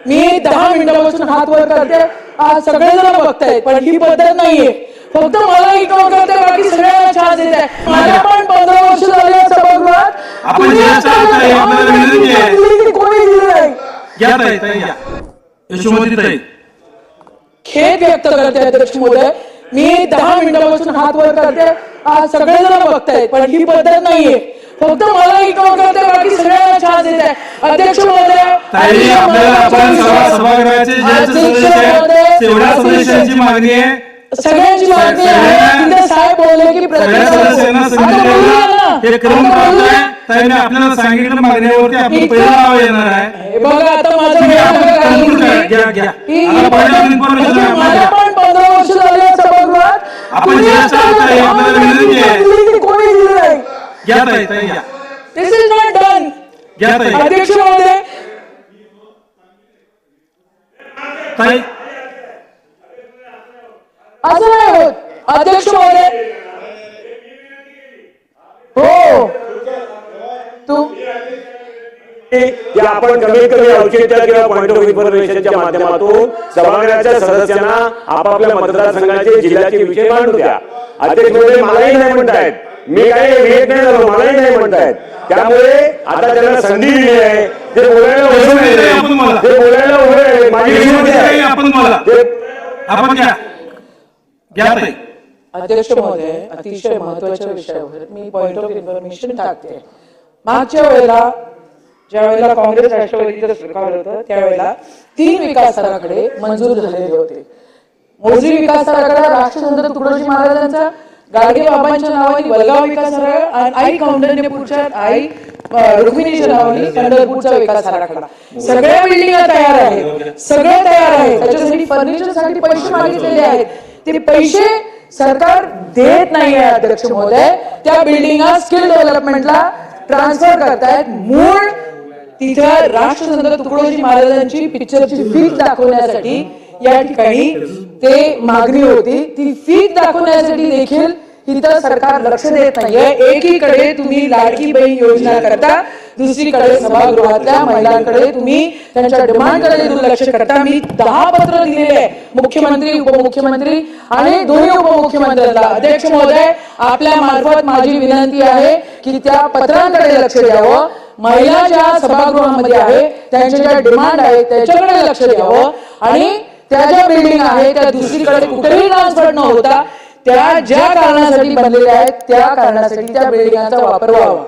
मी दहा मिनिटापासून हात वर करते. आज सगळेजण बघतायत पण ही पद्धत नाहीये. फक्त मला इग्नोर करते बाकी सगळ्यांना चान्स देत आहे मला पण पंधरा वर्ष झाले या सभागृहात. आपण तुम्ही ज्या चालत आहे, आपल्याला विनंती आहे. दिली, कोणी दिली नाही. घ्या ताई ताई घ्या. यशोमती ताई. खेद व्यक्त करते अध्यक्ष महोदय. मी दहा मिनिटापासून हात वर करते. आज सगळेजण बघतायत पण ही पद्धत नाहीये. फक्त मला इग्नोर करते बाकी सगळ्यांना चान्स देत आहे अध्यक्ष महोदय ताई आपल्याला आपण सभा सभागृहाचे अध्यक्ष सदस्य आहेत, तेवढ्या सदस्यांची मागणी आहे. सगळ्यांची मागणी आहे. तिथे साहेब बोलले की सगळ्या सदस्यांना संधी द्यायला हे क्रम पाळताय ताईने आपल्याला सांगितलं मागण्यावरती आपण पहिलं नाव येणार आहे. बघा आता माझं तुम्ही. करा. घ्या, घ्या. आहे मला. पण पंधरा वर्ष झाले सभागृहात. आपण आपल्याला विनंती आहे. दिली की कोणी दिली नाही घ्या ताई ताई घ्या. दिस इज नॉट डन घ्या ताई अध्यक्ष महोदय ताई असं नाही होत. अध्यक्ष महोदय हो. तू? की आपण कमीत कमी औचित्य किंवा पॉईंट ऑफ इन्फॉर्मेशनच्या माध्यमातून सभागृहाच्या सदस्यांना आपापल्या मतदारसंघाचे जिल्ह्याचे विषय मांडू द्या. अध्यक्ष महोदय मलाही नाही म्हणतायत. मी काही विवेक नाही झालो मलाही नाही म्हणतायत. त्यामुळे आता त्यांना संधी दिली आहे. ते बोलायला उभे. ते बोलायला उभे आहे. माझी यशोमती विनंती ताई, आहे. आपण बोला ते आपण घ्या. घ्या ताई. अध्यक्ष महोदय अतिशय महत्त्वाच्या विषयावर मी पॉइंट ऑफ इन्फॉर्मेशन टाकते. मागच्या वेळेला ज्या वेळेला काँग्रेस राष्ट्रवादीचं सरकार होतं त्यावेळेला तीन विकास आराखडे मंजूर झालेले होते. मोजरी विकास आराखडा राष्ट्रसंत तुकडोजी महाराजांचा गाडगे बाबांच्या नावाने वलगाव विकास आणि आई कौंडण्यपूरच्या आई रुक्मिणीच्या नावाने पंढरपूरचा विकास आराखडा. सगळ्या बिल्डिंग तयार आहेत सगळं तयार आहे. त्याच्यासाठी फर्निचरसाठी पैसे मागितलेले आहेत. ते पैसे सरकार देत नाही आहे अध्यक्ष महोदय. त्या बिल्डिंग स्किल डेव्हलपमेंटला ट्रान्सफर करतायत. मूळ तिथं राष्ट्रसंत तुकडोजी महाराजांची पिक्चरची फीत दाखवण्यासाठी या ठिकाणी ते मागणी होती. ती फी दाखवण्यासाठी देखील इथं सरकार लक्ष देत नाहीये. एकीकडे तुम्ही लाडकी बहीण योजना करता दुसरीकडे सभागृहातल्या महिलांकडे तुम्ही त्यांच्या डिमांडकडे दुर्लक्ष करता. मी दहा पत्र दिलेले आहे मुख्यमंत्री उपमुख्यमंत्री आणि दोन्ही उपमुख्यमंत्र्यांना. अध्यक्ष महोदय आपल्या मार्फत माझी विनंती आहे की त्या पत्रांकडे लक्ष द्यावं. महिला ज्या सभागृहामध्ये आहे त्यांच्या ज्या डिमांड आहेत त्याच्याकडे लक्ष द्यावं. आणि त्या ज्या बिल्डिंग आहेत त्या दुसरीकडे कुठेही ट्रान्सफर न होता त्या ज्या कारणासाठी बनलेल्या आहेत त्या कारणासाठी त्या बिल्डिंगांचा वापर व्हावा.